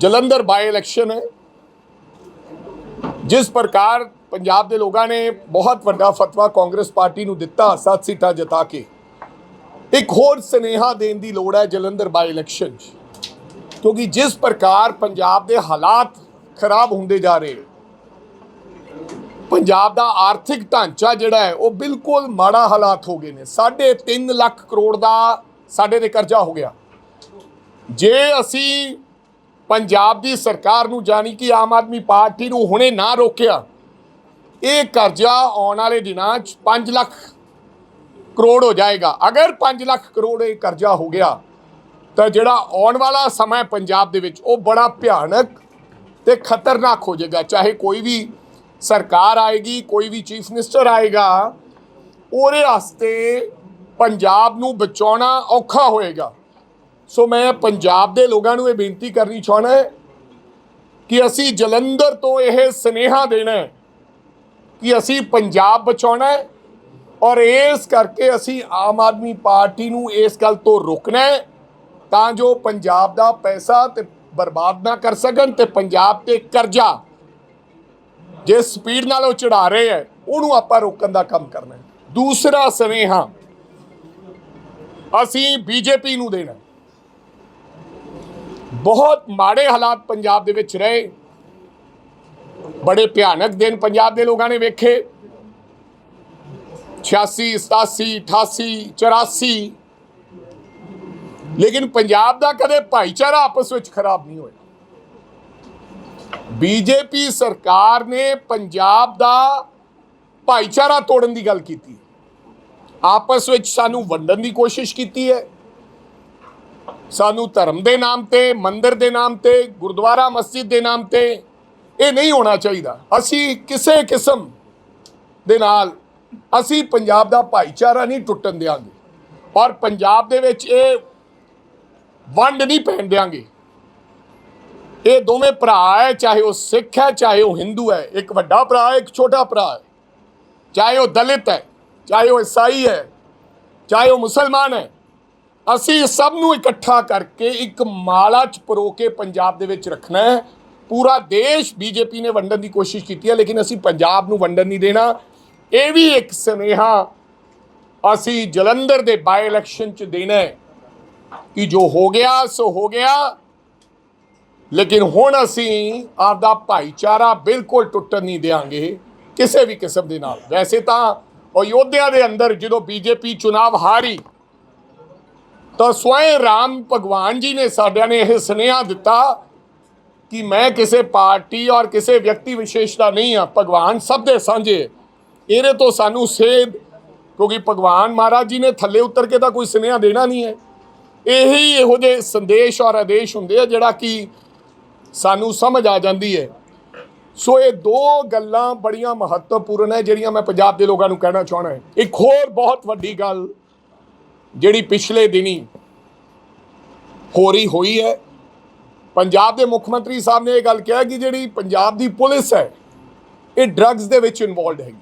ਜਲੰਧਰ ਬਾਈ election ਹੈ। ਜਿਸ ਪ੍ਰਕਾਰ ਪੰਜਾਬ ਦੇ ਲੋਕਾਂ ਨੇ ਬਹੁਤ ਵੱਡਾ ਫਤਵਾ ਕਾਂਗਰਸ ਪਾਰਟੀ ਨੂੰ ਦਿੱਤਾ, ਸੱਤ ਸੀਟਾਂ ਜਿਤਾ ਕੇ। ਇੱਕ ਹੋਰ ਸਨੇਹਾ ਦੇਣ ਦੀ ਲੋੜ ਹੈ ਜਲੰਧਰ ਬਾਈ ਇਲੈਕਸ਼ਨ 'ਚ। ਕਿਉਂਕਿ ਜਿਸ ਪ੍ਰਕਾਰ ਪੰਜਾਬ ਦੇ ਹਾਲਾਤ ਖਰਾਬ ਹੁੰਦੇ ਜਾ ਰਹੇ ਪੰਜਾਬ ਦਾ ਆਰਥਿਕ ਢਾਂਚਾ ਜਿਹੜਾ ਹੈ, ਉਹ ਬਿਲਕੁਲ ਮਾੜਾ ਹਾਲਾਤ ਹੋ ਗਏ ਨੇ। 3.5 ਲੱਖ ਕਰੋੜ ਦਾ ਸਾਡੇ ਤੇ ਕਰਜ਼ਾ ਹੋ ਗਿਆ। ਜੇ ਅਸੀਂ ਪੰਜਾਬ ਦੀ ਸਰਕਾਰ ਨੂੰ ਜਾਣੀ ਕਿ ਆਮ ਆਦਮੀ ਪਾਰਟੀ ਨੂੰ ਹੁਣੇ ਨਾ ਰੋਕਿਆ। ਇਹ ਕਰਜ਼ਾ ਆਉਣ ਵਾਲੇ ਦਿਨਾਂ 'ਚ 5 ਲੱਖ ਕਰੋੜ ਹੋ ਜਾਏਗਾ। ਅਗਰ 5 ਲੱਖ ਕਰੋੜ ਇਹ ਕਰਜ਼ਾ ਹੋ ਗਿਆ, ਤਾਂ ਜਿਹੜਾ ਆਉਣ ਵਾਲਾ ਸਮਾਂ ਪੰਜਾਬ ਦੇ ਵਿੱਚ, ਉਹ ਬੜਾ ਭਿਆਨਕ ਤੇ ਖਤਰਨਾਕ ਹੋ ਜਾਏਗਾ। ਚਾਹੇ ਕੋਈ ਵੀ ਸਰਕਾਰ ਆਏਗੀ, ਕੋਈ ਵੀ ਚੀਫ ਮਿਨਿਸਟਰ ਆਏਗਾ, ਉਹਦੇ ਵਾਸਤੇ ਪੰਜਾਬ ਨੂੰ ਬਚਾਉਣਾ ਔਖਾ ਹੋਏਗਾ। ਸੋ ਮੈਂ ਪੰਜਾਬ ਦੇ ਲੋਕਾਂ ਨੂੰ ਇਹ ਬੇਨਤੀ ਕਰਨੀ ਚਾਹਣਾ ਹੈ ਕਿ ਅਸੀਂ ਜਲੰਧਰ ਤੋਂ ਇਹ ਸਨੇਹਾ ਦੇਣਾ ਹੈ ਕਿ ਅਸੀਂ ਪੰਜਾਬ ਬਚਾਉਣਾ ਹੈ ਔਰ ਇਸ ਕਰਕੇ ਅਸੀਂ ਆਮ ਆਦਮੀ ਪਾਰਟੀ ਨੂੰ ਇਸ ਗੱਲ ਤੋਂ ਰੋਕਣਾ ਹੈ ਤਾਂ ਜੋ ਪੰਜਾਬ ਦਾ ਪੈਸਾ ਤੇ ਬਰਬਾਦ ਨਾ ਕਰ ਸਕਣ ਤੇ ਪੰਜਾਬ ਤੇ ਕਰਜ਼ਾ ਜਿਸ ਸਪੀਡ ਨਾਲ ਉਹ ਚੜਾ ਰਹੇ ਹੈ, ਉਹਨੂੰ ਆਪਾਂ ਰੋਕਣ ਦਾ ਕੰਮ ਕਰਨਾ ਹੈ। ਦੂਸਰਾ ਸਨੇਹਾ ਅਸੀਂ ਬੀਜੇਪੀ ਨੂੰ ਦੇਣਾ ਬਹੁਤ ਮਾੜੇ ਹਾਲਾਤ ਪੰਜਾਬ ਦੇ ਵਿੱਚ ਰਹੇ। ਬੜੇ ਭਿਆਨਕ ਦਿਨ ਪੰਜਾਬ ਦੇ ਲੋਕਾਂ ਨੇ ਵੇਖੇ। 86 87 88 84 ਲੇਕਿਨ ਪੰਜਾਬ ਦਾ ਕਦੇ ਭਾਈਚਾਰਾ ਆਪਸ ਵਿੱਚ ਖਰਾਬ ਨਹੀਂ ਹੋਇਆ। ਬੀਜੇਪੀ ਸਰਕਾਰ ਨੇ ਪੰਜਾਬ ਦਾ ਭਾਈਚਾਰਾ ਤੋੜਨ ਦੀ ਗੱਲ ਕੀਤੀ। ਆਪਸ ਵਿੱਚ ਸਾਨੂੰ ਵੰਡਣ ਦੀ ਕੋਸ਼ਿਸ਼ ਕੀਤੀ ਹੈ। ਸਾਨੂੰ ਧਰਮ ਦੇ ਨਾਮ ਤੇ, ਮੰਦਿਰ ਦੇ ਨਾਮ ਤੇ, ਗੁਰਦੁਆਰਾ ਮਸਜਿਦ ਦੇ ਨਾਮ ਤੇ ਇਹ ਨਹੀਂ ਹੋਣਾ ਚਾਹੀਦਾ। ਅਸੀਂ ਕਿਸੇ ਕਿਸਮ ਦੇ ਨਾਲ ਅਸੀਂ ਪੰਜਾਬ ਦਾ ਭਾਈਚਾਰਾ ਨਹੀਂ ਟੁੱਟਣ ਦਿਆਂਗੇ। ਔਰ ਪੰਜਾਬ ਦੇ ਵਿੱਚ ਇਹ ਵੰਡ ਨਹੀਂ ਪੈਣ ਦਿਆਂਗੇ। ਇਹ ਦੋਵੇਂ ਭਰਾ ਹੈ, ਚਾਹੇ ਉਹ ਸਿੱਖ ਹੈ, ਚਾਹੇ ਉਹ ਹਿੰਦੂ ਹੈ। ਇੱਕ ਵੱਡਾ ਭਰਾ ਹੈ, ਇੱਕ ਛੋਟਾ ਭਰਾ ਹੈ। ਚਾਹੇ ਉਹ ਦਲਿਤ ਹੈ, ਚਾਹੇ ਉਹ ਈਸਾਈ ਹੈ, ਚਾਹੇ ਉਹ ਮੁਸਲਮਾਨ ਹੈ। ਅਸੀਂ ਸਭ ਨੂੰ ਇਕੱਠਾ ਕਰਕੇ ਇੱਕ ਮਾਲਾ ਚ ਪਰੋ ਕੇ ਪੰਜਾਬ ਦੇ ਵਿੱਚ ਰੱਖਣਾ ਹੈ। ਪੂਰਾ ਦੇਸ਼ ਬੀਜੇਪੀ ਨੇ ਵੰਡਣ ਦੀ ਕੋਸ਼ਿਸ਼ ਕੀਤੀ ਹੈ, ਲੇਕਿਨ ਅਸੀਂ ਪੰਜਾਬ ਨੂੰ ਵੰਡਣ ਨਹੀਂ ਦੇਣਾ। ਇਹ ਵੀ ਇੱਕ ਸੁਨੇਹਾ ਅਸੀਂ ਜਲੰਧਰ ਦੇ ਬਾਈ ਇਲੈਕਸ਼ਨ ਚ ਦੇਣਾ ਹੈ ਕਿ ਜੋ ਹੋ ਗਿਆ, ਸੋ ਹੋ ਗਿਆ। ਲੇਕਿਨ ਹੁਣ ਅਸੀਂ ਆਪਦਾ ਭਾਈਚਾਰਾ ਬਿਲਕੁਲ ਟੁੱਟਣ ਨਹੀਂ ਦੇਵਾਂਗੇ ਕਿਸੇ ਵੀ ਕਿਸਮ ਦੇ ਨਾਲ। ਵੈਸੇ ਤਾਂ ਅਯੋਧਿਆ ਦੇ ਅੰਦਰ ਜਦੋਂ ਬੀਜੇਪੀ ਚੁਣਾਵ ਹਾਰੀ ਤਾਂ ਸਵੈ ਰਾਮ ਭਗਵਾਨ ਜੀ ਨੇ ਸਾਡਿਆਂ ਨੇ ਇਹ ਸੁਨੇਹਾ ਦਿੱਤਾ ਕਿ ਮੈਂ ਕਿਸੇ ਪਾਰਟੀ ਔਰ ਕਿਸੇ ਵਿਅਕਤੀ ਵਿਸ਼ੇਸ਼ ਦਾ ਨਹੀਂ ਆ ਭਗਵਾਨ ਸਭ ਦੇ ਸਾਂਝੇ। ਇਹਦੇ ਤੋਂ ਸਾਨੂੰ ਸੇਧ, ਕਿਉਂਕਿ ਭਗਵਾਨ ਮਹਾਰਾਜ ਜੀ ਨੇ ਥੱਲੇ ਉਤਰ ਕੇ ਤਾਂ ਕੋਈ ਸੁਨੇਹਾ ਦੇਣਾ ਨਹੀਂ ਹੈ। ਇਹੀ ਇਹੋ ਜਿਹੇ ਸੰਦੇਸ਼ ਔਰ ਆਦੇਸ਼ ਹੁੰਦੇ ਆ ਜਿਹੜਾ ਕਿ ਸਾਨੂੰ ਸਮਝ ਆ ਜਾਂਦੀ ਹੈ। ਸੋ ਇਹ ਦੋ ਗੱਲਾਂ ਬੜੀਆਂ ਮਹੱਤਵਪੂਰਨ ਹੈ, ਜਿਹੜੀਆਂ ਮੈਂ ਪੰਜਾਬ ਦੇ ਲੋਕਾਂ ਨੂੰ ਕਹਿਣਾ ਚਾਹਣਾ ਹੈ। ਇੱਕ ਹੋਰ ਬਹੁਤ ਵੱਡੀ ਗੱਲ ਜਿਹੜੀ ਪਿਛਲੇ ਦਿਨੀ ਹੋ ਰਹੀ ਹੋਈ ਹੈ, ਪੰਜਾਬ ਦੇ ਮੁੱਖ ਮੰਤਰੀ ਸਾਹਿਬ ਨੇ ਇਹ ਗੱਲ ਕਿਹਾ ਕਿ ਜਿਹੜੀ ਪੰਜਾਬ ਦੀ ਪੁਲਿਸ ਹੈ, ਇਹ ਡਰੱਗਸ ਦੇ ਵਿੱਚ ਇਨਵੋਲਡ ਹੈਗੀ ਹੈ।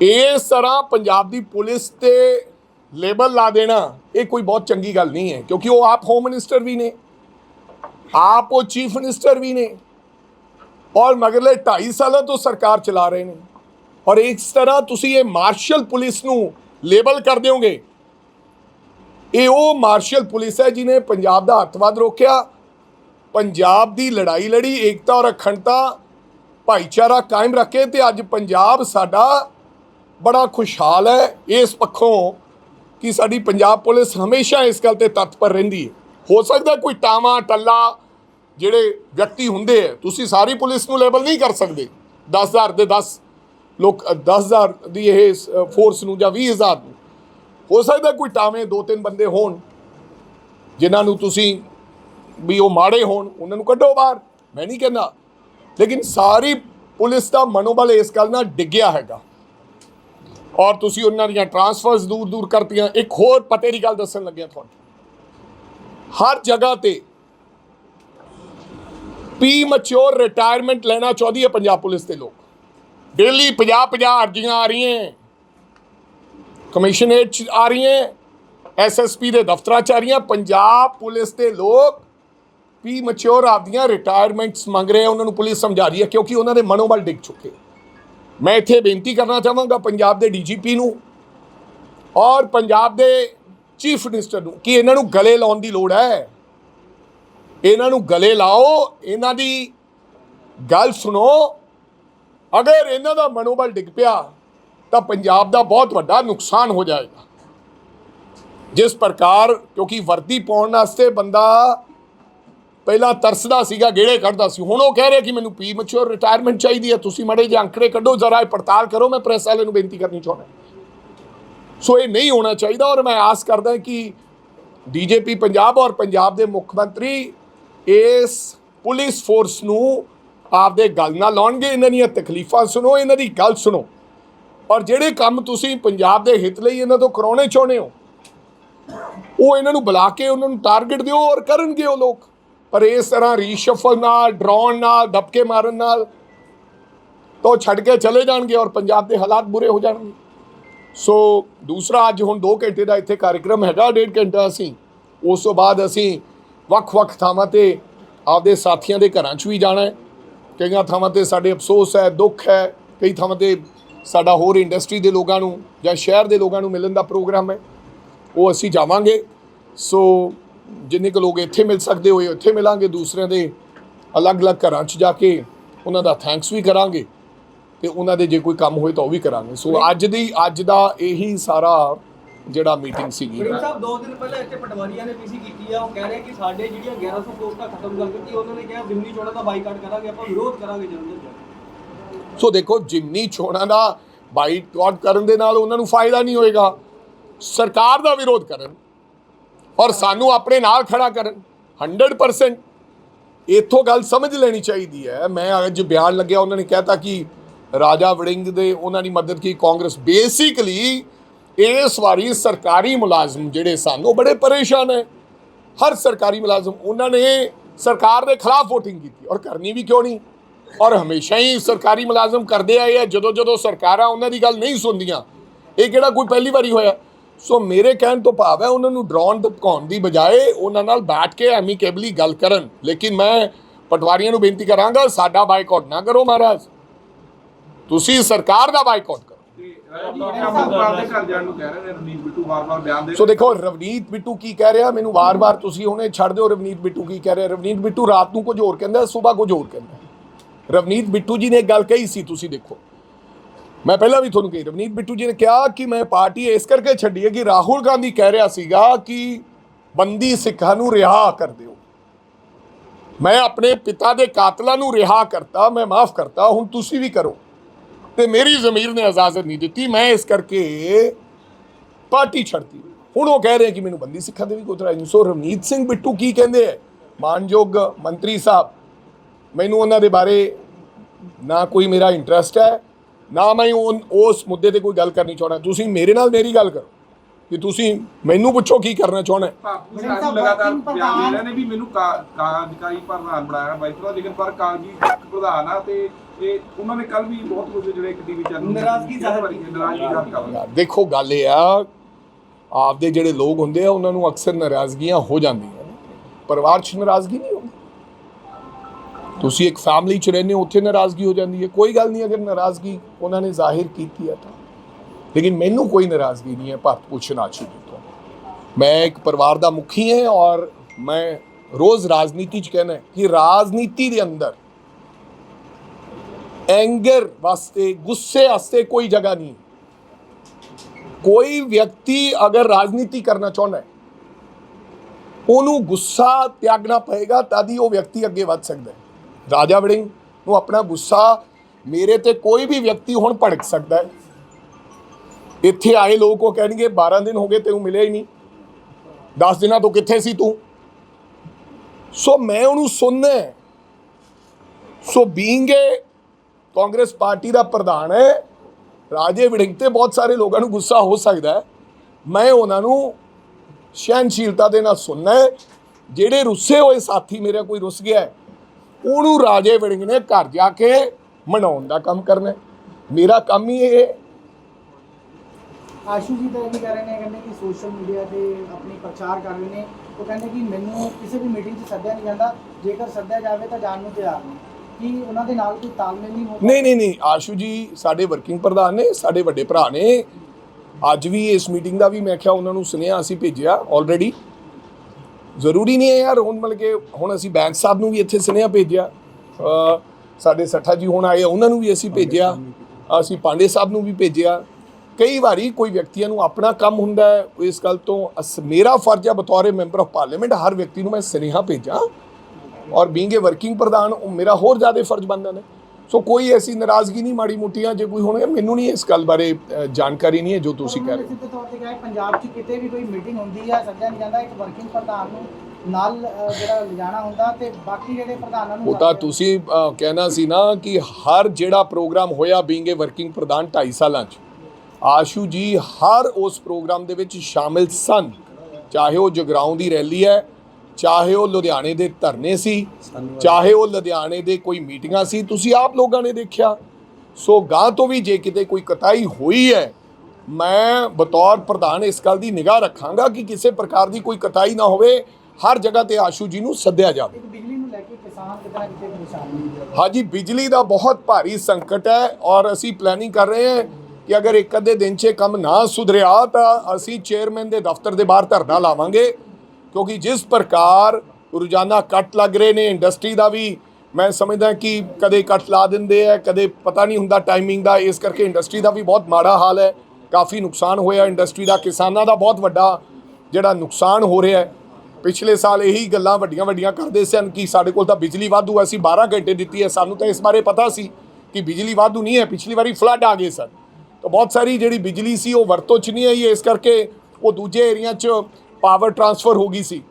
ਇਸ ਤਰ੍ਹਾਂ ਪੰਜਾਬ ਦੀ ਪੁਲਿਸ ਤੇ ਲੇਬਲ ਲਾ ਦੇਣਾ, ਇਹ ਕੋਈ ਬਹੁਤ ਚੰਗੀ ਗੱਲ ਨਹੀਂ ਹੈ, ਕਿਉਂਕਿ ਉਹ ਆਪ ਹੋਮ ਮਿਨਿਸਟਰ ਵੀ ਨੇ, ਆਪ ਉਹ ਚੀਫ ਮਿਨਿਸਟਰ ਵੀ ਨੇ, ਔਰ ਮਗਰਲੇ 2.5 ਸਾਲਾਂ ਤੋਂ ਸਰਕਾਰ ਚਲਾ ਰਹੇ ਨੇ। ਔਰ ਇਸ ਤਰ੍ਹਾਂ ਤੁਸੀਂ ਇਹ ਮਾਰਸ਼ਲ ਪੁਲਿਸ ਨੂੰ ਲੇਬਲ ਕਰ ਦਿਓਗੇ। ਇਹ ਉਹ ਮਾਰਸ਼ਲ ਪੁਲਿਸ ਹੈ ਜਿਨੇ ਪੰਜਾਬ ਦਾ ਅੱਤਵਾਦ ਰੋਕਿਆ। ਪੰਜਾਬ ਦੀ ਲੜਾਈ ਲੜੀ, ਏਕਤਾ ਔਰ ਅਖੰਡਤਾ ਭਾਈਚਾਰਾ ਕਾਇਮ ਰੱਖੇ ਤੇ ਅੱਜ ਪੰਜਾਬ ਸਾਡਾ ਬੜਾ ਖੁਸ਼ਹਾਲ ਹੈ। ਇਸ ਪੱਖੋਂ ਕਿ ਸਾਡੀ ਪੰਜਾਬ ਪੁਲਿਸ ਹਮੇਸ਼ਾ ਇਸ ਗੱਲ ਤੇ ਤਤਪਰ ਰਹਿੰਦੀ ਹੈ। ਹੋ ਸਕਦਾ ਕੋਈ ਟਾਵਾ, ਟੱਲਾ ਜਿਹੜੇ ਵਿਅਕਤੀ ਹੁੰਦੇ ਆ, ਤੁਸੀਂ ਸਾਰੀ ਪੁਲਿਸ ਨੂੰ ਲੇਬਲ ਨਹੀਂ ਕਰ ਸਕਦੇ। 10000 ਦੇ 10 ਲੋਕ 10000 ਦੀ ਇਹ ਫੋਰਸ ਨੂੰ ਜਾਂ 20000 ਨੂੰ, ਹੋ ਸਕਦਾ ਕੋਈ ਟਾਵੇਂ ਦੋ ਤਿੰਨ ਬੰਦੇ ਹੋਣ, ਜਿਨ੍ਹਾਂ ਨੂੰ ਤੁਸੀਂ ਵੀ ਉਹ ਮਾੜੇ ਹੋਣ, ਉਹਨਾਂ ਨੂੰ ਕੱਢੋ ਬਾਹਰ। ਮੈਂ ਨਹੀਂ ਕਹਿੰਦਾ। ਲੇਕਿਨ ਸਾਰੀ ਪੁਲਿਸ ਦਾ ਮਨੋਬਲ ਇਸ ਗੱਲ ਨਾਲ ਡਿੱਗਿਆ ਹੈਗਾ। ਔਰ ਤੁਸੀਂ ਉਹਨਾਂ ਦੀਆਂ ਟਰਾਂਸਫਰਸ ਦੂਰ ਦੂਰ ਕਰਤੀਆਂ। ਇੱਕ ਹੋਰ ਪਤੇ ਦੀ ਗੱਲ ਦੱਸਣ ਲੱਗਿਆ ਤੁਹਾਨੂੰ। ਹਰ ਜਗ੍ਹਾ ਤੇ ਪੀ ਮੈਚੁਰ ਰਿਟਾਇਰਮੈਂਟ ਲੈਣਾ ਚਾਹੁੰਦੀ ਹੈ ਪੰਜਾਬ ਪੁਲਿਸ ਦੇ ਲੋਕ। ਡੇਲੀ 50 50 ਅਰਜ਼ੀਆਂ ਆ ਰਹੀਆਂ ਕਮਿਸ਼ਨਰੇਟ ਚ ਆ ਰਹੀਆਂ ਐਸਐਸਪੀ ਦੇ ਦਫ਼ਤਰਾਂ ਚ ਆ ਰਹੀਆਂ ਪੰਜਾਬ ਪੁਲਿਸ ਦੇ ਲੋਕ ਵੀ ਮਚਿਓਰ ਆਪਦੀਆਂ ਰਿਟਾਇਰਮੈਂਟਸ ਮੰਗ ਰਹੇ ਉਹਨਾਂ ਨੂੰ ਪੁਲਿਸ ਸਮਝਾ ਰਹੀ ਹੈ ਕਿਉਂਕਿ ਉਹਨਾਂ ਦੇ ਮਨੋਬਲ ਡਿੱਗ ਚੁੱਕੇ ਮੈਂ ਇੱਥੇ ਬੇਨਤੀ ਕਰਨਾ ਚਾਹਾਂਗਾ ਪੰਜਾਬ ਦੇ ਡੀਜੀਪੀ ਨੂੰ ਔਰ ਪੰਜਾਬ ਦੇ ਚੀਫ ਮਿਨਿਸਟਰ ਨੂੰ ਕਿ ਇਹਨਾਂ ਨੂੰ ਗਲੇ ਲਾਉਣ ਦੀ ਲੋੜ ਹੈ। ਇਹਨਾਂ ਨੂੰ ਗਲੇ ਲਾਓ। ਇਹਨਾਂ ਦੀ ਗੱਲ ਸੁਣੋ। ਅਗਰ ਇਹਨਾਂ ਦਾ ਮਨੋਬਲ ਡਿੱਗ ਪਿਆ, ਤਾਂ ਪੰਜਾਬ ਦਾ ਬਹੁਤ ਵੱਡਾ ਨੁਕਸਾਨ ਹੋ ਜਾਏਗਾ। ਜਿਸ ਪ੍ਰਕਾਰ ਕਿਉਂਕਿ ਵਰਦੀ ਪਾਉਣ ਵਾਸਤੇ ਬੰਦਾ ਪਹਿਲਾਂ ਤਰਸਦਾ ਸੀਗਾ, ਗੇੜੇ ਕੱਢਦਾ ਸੀ। ਹੁਣ ਉਹ ਕਹਿ ਰਿਹਾ ਕਿ ਮੈਨੂੰ ਪੀ ਮਚੋਰ ਰਿਟਾਇਰਮੈਂਟ ਚਾਹੀਦੀ ਹੈ, ਤੁਸੀਂ ਮੜੇ ਜੇ ਅੰਕੜੇ ਕੱਢੋ, ਜ਼ਰਾ ਇਹ ਪੜਤਾਲ ਕਰੋ, ਮੈਂ ਪ੍ਰੈਸ ਵਾਲੇ ਨੂੰ ਬੇਨਤੀ ਕਰਨੀ ਚਾਹੁੰਦਾ ਸੋ ਇਹ ਨਹੀਂ ਹੋਣਾ ਚਾਹੀਦਾ ਔਰ ਮੈਂ ਆਸ ਕਰਦਾ ਕਿ ਡੀਜੀਪੀ ਪੰਜਾਬ ਔਰ ਪੰਜਾਬ ਦੇ ਮੁੱਖ ਮੰਤਰੀ ਇਸ ਪੁਲਿਸ ਫੋਰਸ ਨੂੰ ਆਪਦੇ ਗੱਲ ਨਾਲ ਲਾਉਣਗੇ, ਇਹਨਾਂ ਦੀਆਂ ਤਕਲੀਫਾਂ ਸੁਣੋ, ਇਹਨਾਂ ਦੀ ਗੱਲ ਸੁਣੋ। ਔਰ ਜਿਹੜੇ ਕੰਮ ਤੁਸੀਂ ਪੰਜਾਬ ਦੇ ਹਿੱਤ ਲਈ ਇਹਨਾਂ ਤੋਂ ਕਰਾਉਣੇ ਚਾਹੁੰਦੇ ਹੋ, ਉਹ ਇਹਨਾਂ ਨੂੰ ਬੁਲਾ ਕੇ ਉਹਨਾਂ ਨੂੰ ਟਾਰਗੇਟ ਦਿਓ ਔਰ ਕਰਨਗੇ ਉਹ ਲੋਕ। ਪਰ ਇਸ ਤਰ੍ਹਾਂ ਰੀਸ਼ਫਲ ਨਾਲ ਡਰਾਉਣ ਨਾਲ, ਦਬਕੇ ਮਾਰਨ ਨਾਲ ਤਾਂ ਉਹ ਛੱਡ ਕੇ ਚਲੇ ਜਾਣਗੇ ਔਰ ਪੰਜਾਬ ਦੇ ਹਾਲਾਤ ਬੁਰੇ ਹੋ ਜਾਣਗੇ। ਸੋ ਦੂਸਰਾ ਅੱਜ ਹੁਣ 2 ਘੰਟੇ ਦਾ ਇੱਥੇ ਕਾਰਜਕ੍ਰਮ ਹੈਗਾ, ਡੇਢ ਘੰਟਾ ਅਸੀਂ, ਉਸ ਤੋਂ ਬਾਅਦ ਅਸੀਂ ਵੱਖ-ਵੱਖ ਥਾਵਾਂ ਤੇ ਆਪਦੇ ਸਾਥੀਆਂ ਦੇ ਘਰਾਂ 'ਚ ਵੀ ਜਾਣਾ ਹੈ। ਕਈਆਂ ਥਾਵਾਂ ਤੇ ਸਾਡੇ ਅਫਸੋਸ ਹੈ ਦੁੱਖ ਹੈ ਕਈ ਥਾਵਾਂ ਤੇ ਸਾਡਾ ਹੋਰ ਇੰਡਸਟਰੀ ਦੇ ਲੋਕਾਂ ਨੂੰ ਜਾਂ ਸ਼ਹਿਰ ਦੇ ਲੋਕਾਂ ਨੂੰ ਮਿਲਣ ਦਾ ਪ੍ਰੋਗਰਾਮ ਹੈ ਉਹ ਅਸੀਂ ਜਾਵਾਂਗੇ। ਸੋ ਜਿੰਨੇ ਕੁ ਲੋਕ ਇੱਥੇ ਮਿਲ ਸਕਦੇ ਹੋਏ ਉੱਥੇ ਮਿਲਾਂਗੇ ਦੂਸਰਿਆਂ ਦੇ ਅਲੱਗ-ਅਲੱਗ ਘਰਾਂ 'ਚ ਜਾ ਕੇ ਉਹਨਾਂ ਦਾ ਥੈਂਕਸ ਵੀ ਕਰਾਂਗੇ ਤੇ ਉਹਨਾਂ ਦੇ ਜੇ ਕੋਈ ਕੰਮ ਹੋਏ ਤਾਂ ਉਹ ਵੀ ਕਰਾਂਗੇ। ਸੋ ਅੱਜ ਦੀ ਅੱਜ ਦਾ ਇਹੀ ਸਾਰਾ ਜਿਹੜਾ ਮੀਟਿੰਗ ਸੀਗੀ। ਸਾਹਿਬ ਦੋ ਦਿਨ ਪਹਿਲਾਂ ਇੱਥੇ ਪਟਵਾਰੀਆਂ ਨੇ ਪੀਸੀ ਕੀਤੀ ਆ। ਉਹ ਕਹਿ ਰਹੇ ਕਿ ਸਾਡੇ ਜਿਹੜੀਆਂ 1100 ਪੋਸਟਾਂ ਖਤਮ ਕਰ ਦਿੱਤੀ। ਉਹਨਾਂ ਨੇ ਕਿਹਾ ਜ਼ਿਮਨੀ ਚੋਣਾਂ ਦਾ ਬਾਈਕਾਟ ਕਰਾਂਗੇ ਆਪਾਂ ਵਿਰੋਧ ਕਰਾਂਗੇ ਚ ਸੋ ਦੇਖੋ ਜਿਮਨੀ ਚੋਣਾਂ ਦਾ ਬਾਈਕਾਟ ਕਰਨ ਦੇ ਨਾਲ ਉਹਨਾਂ ਨੂੰ ਫਾਇਦਾ ਨਹੀਂ ਹੋਏਗਾ। ਸਰਕਾਰ ਦਾ ਵਿਰੋਧ ਕਰਨ ਔਰ ਸਾਨੂੰ ਆਪਣੇ ਨਾਲ ਖੜਾ ਕਰਨ। 100% ਇੱਥੋਂ ਗੱਲ ਸਮਝ ਲੈਣੀ ਚਾਹੀਦੀ ਹੈ। ਮੈਂ ਅੱਜ ਬਿਆਨ ਲੱਗਿਆ ਉਹਨਾਂ ਨੇ ਕਹਿਤਾ ਕਿ ਰਾਜਾ ਵੜਿੰਗ ਦੇ ਉਹਨਾਂ ਦੀ ਮਦਦ ਕੀ? ਕਾਂਗਰਸ ਬੇਸਿਕਲੀ ਇਸ ਵਾਰੀ ਸਰਕਾਰੀ ਮੁਲਾਜ਼ਮ ਜਿਹੜੇ ਸਨ, ਉਹ ਬੜੇ ਪਰੇਸ਼ਾਨ ਹੈ ਹਰ ਸਰਕਾਰੀ ਮੁਲਾਜ਼ਮ, ਉਹਨਾਂ ਨੇ ਸਰਕਾਰ ਦੇ ਖਿਲਾਫ VOTING ਕੀਤੀ ਔਰ ਕਰਨੀ ਵੀ ਕਿਉਂ ਨਹੀਂ? ਔਰ ਹਮੇਸ਼ਾ ਹੀ ਸਰਕਾਰੀ ਮੁਲਾਜ਼ਮ ਕਰਦੇ ਆਏ ਆ, ਜਦੋਂ ਜਦੋਂ ਸਰਕਾਰਾਂ ਉਹਨਾਂ ਦੀ ਗੱਲ ਨਹੀਂ ਸੁਣਦੀਆਂ, ਇਹ ਕਿਹੜਾ ਕੋਈ ਪਹਿਲੀ ਵਾਰੀ ਹੋਇਆ? ਸੋ ਮੇਰੇ ਕਹਿਣ ਤੋਂ ਭਾਵ ਹੈ ਉਹਨਾਂ ਨੂੰ ਡਰਾਉਣ ਧਮਕਾਉਣ ਦੀ ਬਜਾਏ ਉਹਨਾਂ ਨਾਲ ਬੈਠ ਕੇ ਐਮੀਕੇਬਲੀ ਗੱਲ ਕਰਨ। ਲੇਕਿਨ ਮੈਂ ਪਟਵਾਰੀਆਂ ਨੂੰ ਬੇਨਤੀ ਕਰਾਂਗਾ, ਸਾਡਾ ਬਾਈਕਾਟ ਨਾ ਕਰੋ ਮਹਾਰਾਜ। ਤੁਸੀਂ ਸਰਕਾਰ ਦਾ ਬਾਈਕਾਟ ਸੋ ਦੇਖੋ, ਰਵਨੀਤ ਬਿੱਟੂ ਕੀ ਕਹਿ ਰਿਹਾ? ਮੈਨੂੰ ਵਾਰ-ਵਾਰ ਤੁਸੀਂ ਹੁਣੇ ਛੱਡ ਦਿਓ, ਰਵਨੀਤ ਬਿੱਟੂ ਕੀ ਕਹਿ ਰਿਹਾ? ਰਵਨੀਤ ਬਿੱਟੂ ਰਾਤ ਨੂੰ ਕੁਝ ਹੋਰ ਕਹਿੰਦਾ, ਸਵੇਰ ਕੁਝ ਹੋਰ ਕਹਿੰਦਾ। ਰਵਨੀਤ ਬਿੱਟੂ ਜੀ ਨੇ ਇੱਕ ਗੱਲ ਕਹੀ ਸੀ, ਤੁਸੀਂ ਦੇਖੋ। ਮੈਂ ਪਹਿਲਾਂ ਵੀ ਤੁਹਾਨੂੰ ਕਹੀ, ਰਵਨੀਤ ਬਿੱਟੂ ਜੀ ਨੇ ਕਿਹਾ ਕਿ ਮੈਂ ਪਾਰਟੀ ਇਸ ਕਰਕੇ ਛੱਡੀ ਹੈ ਕਿ ਰਾਹੁਲ ਗਾਂਧੀ ਕਹਿ ਰਿਹਾ ਸੀਗਾ ਕਿ ਬੰਦੀ ਸਿੱਖਾਂ ਨੂੰ ਰਿਹਾ ਕਰ ਦਿਓ। ਮੈਂ ਆਪਣੇ ਪਿਤਾ ਦੇ ਕਾਤਲਾਂ ਨੂੰ ਰਿਹਾ ਕਰਤਾ, ਮੈਂ ਮਾਫ ਕਰਤਾ, ਹੁਣ ਤੁਸੀਂ ਵੀ ਕਰੋ। ਤੇ ਮੇਰੀ ਜ਼ਮੀਰ ਨੇ ਇਜਾਜ਼ਤ ਨਹੀਂ ਦਿੱਤੀ ਮੈਂ ਇਸ ਕਰਕੇ ਪਾਰਟੀ ਛੱਡਤੀ। ਹੁਣ ਉਹ ਕਹਿ ਰਹੇ ਕਿ ਮੈਨੂੰ ਬੰਦੀ ਸਿੱਖਾਂ ਦੇ ਵੀ ਨਹੀਂ। ਸੋ ਰਵਨੀਤ ਸਿੰਘ ਬਿੱਟੂ ਕੀ ਕਹਿੰਦੇ ਹੈ ਮਾਨਯੋਗ ਮੰਤਰੀ ਸਾਹਿਬ ਮੈਨੂੰ ਉਹਨਾਂ ਦੇ ਬਾਰੇ ਨਾ ਕੋਈ ਮੇਰਾ ਇੰਟਰਸਟ ਹੈ ਨਾ ਮੈਂ ਉਹ- ਉਸ ਮੁੱਦੇ ਤੇ ਕੋਈ ਗੱਲ ਕਰਨੀ ਚਾਹੁੰਦਾ। ਤੁਸੀਂ ਮੇਰੇ ਨਾਲ ਮੇਰੀ ਗੱਲ ਕਰੋ ਕਿ ਤੁਸੀਂ ਮੈਨੂੰ ਪੁੱਛੋ ਕੀ ਕਰਨਾ ਚਾਹੁੰਦਾ। ਹੈ। ਲਗਾਤਾਰ ਬਿਆਨ ਦੇ ਰਹੇ ਨੇ ਵੀ ਮੈਨੂੰ ਕਾ- ਕਾਰਜਕਾਰੀ ਪ੍ਰਧਾਨ ਬਣਾਇਆ ਬਾਈ ਲੇਕਿਨ ਪਰ ਕਾਗਜ਼ੀ ਪ੍ਰਧਾਨ ਆ ਤੇ ਇਹ ਉਹਨਾਂ ਨੇ ਕੱਲ ਵੀ ਬਹੁਤ ਕੁਝ ਜਿਹੜੇ ਇੱਕ ਟੀਵੀ ਚੈਨਲ ਨਾਰਾਜ਼ਗੀ ਜ਼ਾਹਰ ਕੀਤੀ। ਨਾਰਾਜ਼ਗੀ ਜ਼ਾਹਰ ਕਰ ਯਾਰ ਦੇਖੋ ਗੱਲ ਇਹ ਆ ਆਪਦੇ ਜਿਹੜੇ ਲੋਕ ਹੁੰਦੇ ਆ ਉਹਨਾਂ ਨੂੰ ਅਕਸਰ ਨਾਰਾਜ਼ਗੀਆਂ ਹੋ ਜਾਂਦੀਆਂ ਪਰਿਵਾਰ 'ਚ ਨਾਰਾਜ਼ਗੀ ਨਹੀਂ ਹੁੰਦੀ। ਤੁਸੀਂ ਇੱਕ ਫੈਮਿਲੀ 'ਚ ਰਹਿੰਦੇ ਹੋ ਉੱਥੇ ਨਾਰਾਜ਼ਗੀ ਹੋ ਜਾਂਦੀ ਹੈ। ਕੋਈ ਗੱਲ ਨਹੀਂ ਅਗਰ ਨਾਰਾਜ਼ਗੀ ਉਹਨਾਂ ਨੇ ਜ਼ਾਹਿਰ ਕੀਤੀ ਹੈ ਤਾਂ। ਲੇਕਿਨ ਮੈਨੂੰ ਕੋਈ ਨਾਰਾਜ਼ਗੀ ਨਹੀਂ ਹੈ ਭਾਰਤ ਭੂਸ਼ਣ ਆਸ਼ੂ ਜੀ ਤੋਂ। ਮੈਂ ਇੱਕ ਪਰਿਵਾਰ ਦਾ ਮੁਖੀ ਹਾਂ ਔਰ ਮੈਂ ਰੋਜ਼ ਰਾਜਨੀਤੀ 'ਚ ਕਹਿੰਦਾ ਕਿ ਰਾਜਨੀਤੀ ਦੇ ਅੰਦਰ ਐਂਗਰ ਵਾਸਤੇ, ਗੁੱਸੇ ਵਾਸਤੇ ਕੋਈ ਜਗ੍ਹਾ ਨਹੀਂ। ਕੋਈ ਵਿਅਕਤੀ ਅਗਰ ਰਾਜਨੀਤੀ ਕਰਨਾ ਚਾਹੁੰਦਾ ਹੈ, ਉਹਨੂੰ ਗੁੱਸਾ ਤਿਆਗਣਾ ਪਏਗਾ ਤਾਂ ਹੀ ਉਹ ਵਿਅਕਤੀ ਅੱਗੇ ਵੱਧ ਸਕਦਾ ਹੈ। ਰਾਜਾ ਵੜਿੰਗ ਨੂੰ ਆਪਣਾ ਗੁੱਸਾ ਮੇਰੇ ਤੇ ਕੋਈ ਵੀ ਵਿਅਕਤੀ ਹੁਣ ਭੜਕ ਸਕਦਾ ਹੈ। ਇੱਥੇ ਆਏ ਲੋਕ ਉਹ ਕਹਿਣਗੇ 12 ਦਿਨ ਹੋ ਗਏ ਤੈਨੂੰ ਮਿਲਿਆ ਹੀ ਨਹੀਂ। 10 ਦਿਨਾਂ ਤੋਂ ਕਿੱਥੇ ਸੀ ਤੂੰ? ਸੋ ਮੈਂ ਉਹਨੂੰ ਸੁਣਨਾ so being a Congress party ਦਾ ਪ੍ਰਧਾਨ ਹੈ। ਰਾਜੇ ਵੜਿੰਗ ਤੇ ਬਹੁਤ ਸਾਰੇ ਲੋਕਾਂ ਨੂੰ ਗੁੱਸਾ ਹੋ ਸਕਦਾ ਮੈਂ ਉਹਨਾਂ ਨੂੰ ਸਹਿਨਸ਼ੀਲਤਾ ਦੇ ਨਾਲ ਸੁਣਨਾ ਹੈ। ਜਿਹੜੇ ਰੁੱਸੇ ਹੋਏ ਸਾਥੀ ਮੇਰਾ ਕੋਈ ਰੁੱਸ ਗਿਆ ਉਹਨੂੰ ਰਾਜੇ ਵੜਿੰਗ ਨੇ ਘਰ ਜਾ ਕੇ ਮਨਾਉਣ ਦਾ ਕੰਮ ਕਰਨਾ ਮੇਰਾ ਕੰਮ ਹੀ ਇਹ ਆਸ਼ੂ ਜੀ ਤਾਂ ਇਹ ਕਹਿ ਰਹੇ ਨੇ, ਕਹਿੰਦੇ ਕਿ ਸੋਸ਼ਲ ਮੀਡੀਆ ਤੇ ਆਪਣੀ ਪ੍ਰਚਾਰ ਕਰ ਰਹੇ ਨੇ। ਉਹ ਕਹਿੰਦੇ ਕਿ ਮੈਨੂੰ ਕਿਸੇ ਵੀ ਮੀਟਿੰਗ 'ਚ ਸੱਦਿਆ ਨਹੀਂ ਜਾਂਦਾ। ਜੇਕਰ ਸੱਦਿਆ ਜਾਵੇ ਤਾਂ ਜਾਣ ਨੂੰ ਤਿਆਰ ਨਹੀਂ ਕੀ ਉਹਨਾਂ ਦੇ ਨਾਲ ਕੋਈ ਤਾਲਮੇਲ ਨਹੀਂ ਹੋ ਨਹੀਂ ਨਹੀਂ ਨਹੀਂ ਆਸ਼ੂ ਜੀ ਸਾਡੇ ਵਰਕਿੰਗ ਪ੍ਰਧਾਨ ਨੇ ਸਾਡੇ ਵੱਡੇ ਭਰਾ ਨੇ। ਅੱਜ ਵੀ ਇਸ ਮੀਟਿੰਗ ਦਾ ਵੀ ਮੈਂ ਕਿਹਾ ਉਹਨਾਂ ਨੂੰ ਸੁਨੇਹਾ ਅਸੀਂ ਭੇਜਿਆ ਆਲਰੇਡੀ ਜ਼ਰੂਰੀ ਨਹੀਂ ਹੈ ਯਾਰ ਹੁਣ ਮਤਲਬ ਕਿ ਹੁਣ ਅਸੀਂ ਬੈਂਕ ਸਾਹਿਬ ਨੂੰ ਵੀ ਇੱਥੇ ਸੁਨੇਹਾ ਭੇਜਿਆ। ਸਾਡੇ ਸੱਠਾ ਜੀ ਹੁਣ ਆਏ ਆ, ਉਹਨਾਂ ਨੂੰ ਵੀ ਅਸੀਂ ਭੇਜਿਆ। ਅਸੀਂ ਪਾਂਡੇ ਸਾਹਿਬ ਨੂੰ ਵੀ ਭੇਜਿਆ। ਕਈ ਵਾਰੀ ਕੋਈ ਵਿਅਕਤੀਆਂ ਨੂੰ ਆਪਣਾ ਕੰਮ ਹੁੰਦਾ ਹੈ। ਇਸ ਗੱਲ ਤੋਂ ਅਸ- ਮੇਰਾ ਫਰਜ਼ ਹੈ ਬਤੌਰ ਮੈਂਬਰ ਆਫ ਪਾਰਲੀਮੈਂਟ ਹਰ ਵਿਅਕਤੀ ਨੂੰ ਮੈਂ ਸੁਨੇਹਾ ਭੇਜਾਂ। ਔਰ ਬੀਇੰਗ ਏ ਵਰਕਿੰਗ ਪ੍ਰਧਾਨ ਮੇਰਾ ਹੋਰ ਜ਼ਿਆਦਾ ਫਰਜ਼ ਬਣਦਾ ਨੇ। ਸੋ ਕੋਈ ਐਸੀ ਨਾਰਾਜ਼ਗੀ ਨਹੀਂ ਮਾੜੀ ਮੋਟੀਆਂ ਜੇ ਕੋਈ ਹੋਣਗੇ ਮੈਨੂੰ ਨਹੀਂ ਇਸ ਗੱਲ ਬਾਰੇ ਅ, ਜਾਣਕਾਰੀ ਨਹੀਂ ਹੈ ਜੋ ਤੁਸੀਂ ਕਹਿ ਰਹੇ ਹੋ। ਤੌਰ ਤੇ ਕਿਹਾ ਪੰਜਾਬ 'ਚ ਕਿਤੇ ਵੀ ਕੋਈ ਮੀਟਿੰਗ ਹੁੰਦੀ ਹੈ ਸੱਦਿਆ ਨਹੀਂ ਜਾਂਦਾ ਇੱਕ ਵਰਕਿੰਗ ਪ੍ਰਧਾਨ ਨੂੰ ਨਾਲ ਅ, ਜਿਹੜਾ ਲਿਜਾਣਾ ਹੁੰਦਾ ਤੇ ਬਾਕੀ ਜਿਹੜੇ ਪ੍ਰਧਾਨਾਂ ਨੂੰ ਉਹ ਤਾਂ ਆ। ਤੁਸੀਂ ਅ, ਕਹਿਣਾ ਸੀ ਨਾ ਕਿ ਹਰ ਜਿਹੜਾ ਪ੍ਰੋਗਰਾਮ ਹੋਇਆ ਬੀਇੰਗ ਏ ਵਰਕਿੰਗ ਪ੍ਰਧਾਨ 2.5 ਸਾਲਾਂ 'ਚ ਆਸ਼ੂ ਜੀ ਹਰ ਉਸ ਪ੍ਰੋਗਰਾਮ ਦੇ ਵਿੱਚ ਸ਼ਾਮਿਲ ਸਨ। ਚਾਹੇ ਉਹ ਜਗਰਾਉਂ ਦੀ ਰੈਲੀ ਹੈ ਚਾਹੇ ਉਹ ਲੁਧਿਆਣੇ ਦੇ ਧਰਨੇ ਸੀ ਚਾਹੇ ਉਹ ਲੁਧਿਆਣੇ ਦੇ ਕੋਈ ਮੀਟਿੰਗਾਂ ਸੀ ਤੁਸੀਂ ਆਪ ਲੋਕਾਂ ਨੇ ਦੇਖਿਆ। ਸੋ ਗਾਂ ਤੋਂ ਵੀ ਜੇ ਕਿਤੇ ਕੋਈ ਕਤਾਈ ਹੋਈ ਹੈ ਮੈਂ ਬਤੌਰ ਪ੍ਰਧਾਨ ਇਸ ਗੱਲ ਦੀ ਨਿਗਾਹ ਰੱਖਾਂਗਾ ਕਿ ਕਿਸੇ ਪ੍ਰਕਾਰ ਦੀ ਕੋਈ ਕਤਾਈ ਨਾ ਹੋਵੇ ਹਰ ਜਗ੍ਹਾ ਤੇ ਆਸ਼ੂ ਜੀ ਨੂੰ ਸੱਦਿਆ ਜਾਵੇ। ਇੱਕ ਬਿਜਲੀ ਨੂੰ ਲੈ ਕੇ ਕਿਸਾਨ ਕਿਤੇ ਨਾ ਕਿਤੇ ਪਰੇਸ਼ਾਨ ਨੇ ਹਾਂਜੀ ਬਿਜਲੀ ਦਾ ਬਹੁਤ ਭਾਰੀ ਸੰਕਟ ਹੈ ਔਰ ਅਸੀਂ ਪਲੈਨਿੰਗ ਕਰ ਰਹੇ ਹਾਂ ਕਿ ਅਗਰ ਇੱਕ ਅੱਧੇ ਦਿਨ 'ਚ ਇਹ ਕੰਮ ਨਾ ਸੁਧਰਿਆ ਤਾਂ ਅਸੀਂ ਚੇਅਰਮੈਨ ਦੇ ਦਫ਼ਤਰ ਦੇ ਬਾਹਰ ਧਰਨਾ ਲਾਵਾਂਗੇ। ਕਿਉਂਕਿ ਜਿਸ ਪ੍ਰਕਾਰ ਰੋਜ਼ਾਨਾ ਕੱਟ ਲੱਗ ਰਹੇ ਨੇ ਇੰਡਸਟਰੀ ਦਾ ਵੀ, ਮੈਂ ਸਮਝਦਾ ਕਿ ਕਦੇ ਕੱਟ ਲਾ ਦਿੰਦੇ ਆ, ਕਦੇ ਪਤਾ ਨਹੀਂ ਹੁੰਦਾ ਟਾਈਮਿੰਗ ਦਾ, ਇਸ ਕਰਕੇ ਇੰਡਸਟਰੀ ਦਾ ਵੀ ਬਹੁਤ ਮਾੜਾ ਹਾਲ ਹੈ। ਕਾਫੀ ਨੁਕਸਾਨ ਹੋਇਆ ਇੰਡਸਟਰੀ ਦਾ, ਕਿਸਾਨਾਂ ਦਾ ਬਹੁਤ ਵੱਡਾ ਜਿਹੜਾ ਨੁਕਸਾਨ ਹੋ ਰਿਹਾ ਹੈ। ਪਿਛਲੇ ਸਾਲ ਇਹੀ ਗੱਲਾਂ ਵੱਡੀਆਂ ਵੱਡੀਆਂ ਕਰਦੇ ਸਨ ਕਿ ਸਾਡੇ ਕੋਲ ਤਾਂ ਬਿਜਲੀ ਵਾਧੂ ਅਸੀਂ 12 ਘੰਟੇ ਦਿੱਤੀ ਹੈ। ਸਾਨੂੰ ਤਾਂ ਇਸ ਬਾਰੇ ਪਤਾ ਸੀ ਕਿ ਬਿਜਲੀ ਵਾਧੂ ਨਹੀਂ ਹੈ, ਪਿਛਲੀ ਵਾਰੀ ਫਲੱਡ ਆ ਗਏ ਸਨ। ਤਾਂ ਬਹੁਤ ਸਾਰੀ ਜਿਹੜੀ ਬਿਜਲੀ ਸੀ, ਉਹ ਵਰਤੋਂ 'ਚ ਨਹੀਂ ਆਈ ਇਸ ਕਰਕੇ ਉਹ ਦੂਜੇ ਏਰੀਆ 'ਚ ਪਾਵਰ ਟਰਾਂਸਫਰ ਹੋ ਗਈ ਸੀ।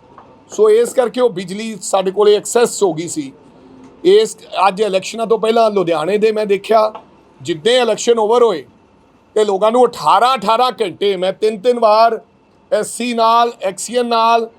ਸੋ ਇਸ ਕਰਕੇ ਉਹ ਬਿਜਲੀ ਸਾਡੇ ਕੋਲੇ ਐਕਸੈਸ ਹੋ ਗਈ ਸੀ। ਇਸ ਅੱਜ ਇਲੈਕਸ਼ਨਾਂ ਤੋਂ ਪਹਿਲਾਂ ਲੁਧਿਆਣੇ ਦੇ ਮੈਂ ਦੇਖਿਆ, ਜਿੱਦਾਂ ਇਲੈਕਸ਼ਨ ਓਵਰ ਹੋਏ ਤੇ ਲੋਕਾਂ ਨੂੰ 18 18 ਘੰਟੇ ਮੈਂ ਤਿੰਨ ਤਿੰਨ ਵਾਰ ਐਸਸੀ ਨਾਲ ਐਕਸੀਐਨ ਨਾਲ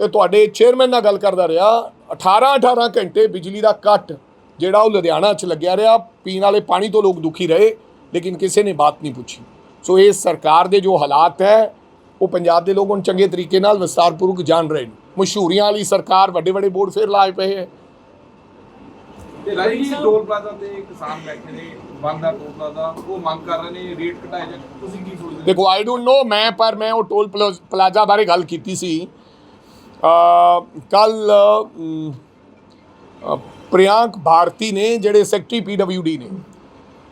ਤੇ ਤੁਹਾਡੇ ਚੇਅਰਮੈਨ ਨਾਲ ਗੱਲ ਕਰਦਾ ਰਿਹਾ। 18 18 ਘੰਟੇ ਬਿਜਲੀ ਦਾ ਕੱਟ ਜਿਹੜਾ ਉਹ ਲੁਧਿਆਣਾ 'ਚ ਲੱਗਿਆ ਰਿਹਾ। ਪੀਣ ਵਾਲੇ ਪਾਣੀ ਤੋਂ ਲੋਕ ਦੁਖੀ ਰਹੇ, ਲੇਕਿਨ ਕਿਸੇ ਨੇ ਬਾਤ ਨਹੀਂ ਪੁੱਛੀ। ਸੋ ਇਹ ਸਰਕਾਰ ਦੇ ਜੋ ਹਾਲਾਤ ਹੈ ਉਹ ਪੰਜਾਬ ਦੇ ਲੋਕ ਹੁਣ ਚੰਗੇ ਤਰੀਕੇ ਨਾਲ ਵਿਸਤਾਰਪੂਰਵਕ ਜਾਣ ਰਹੇ ਨੇ। ਮਸ਼ਹੂਰੀਆਂ ਵਾਲੀ ਸਰਕਾਰ ਵੱਡੇ ਵੱਡੇ ਬੋਰਡ ਫੇਰ ਲਾਏ ਪਏ ਹੈ। ਤੇ ਜੀ ਟੋਲ ਪਲਾਜ਼ਾ ਤੇ ਕਿਸਾਨ ਬੈਠੇ ਨੇ ਬੰਦ ਆ ਟੋਲ ਪਲਾਜ਼ਾ ਉਹ ਮੰਗ ਕਰ ਰਹੇ ਨੇ ਰੇਟ ਘਟਾਏ ਜਾਣ। ਤੁਸੀਂ ਕੀ ਸੋਚਦੇ ਦੇਖੋ ਆਈ ਡੋਨਟ ਨੋ ਮੈਂ ਪਰ ਮੈਂ ਉਹ ਟੋਲ ਪਲਾ- ਪਲਾਜ਼ਾ ਬਾਰੇ ਗੱਲ ਕੀਤੀ ਸੀ। ਕੱਲ ਪ੍ਰਿಯಾಂਕ ਭਾਰਤੀ ਨੇ ਜਿਹੜੇ ਸੈਕਟਰੀ ਪੀਡਬਲਯੂਡੀ ਨੇ।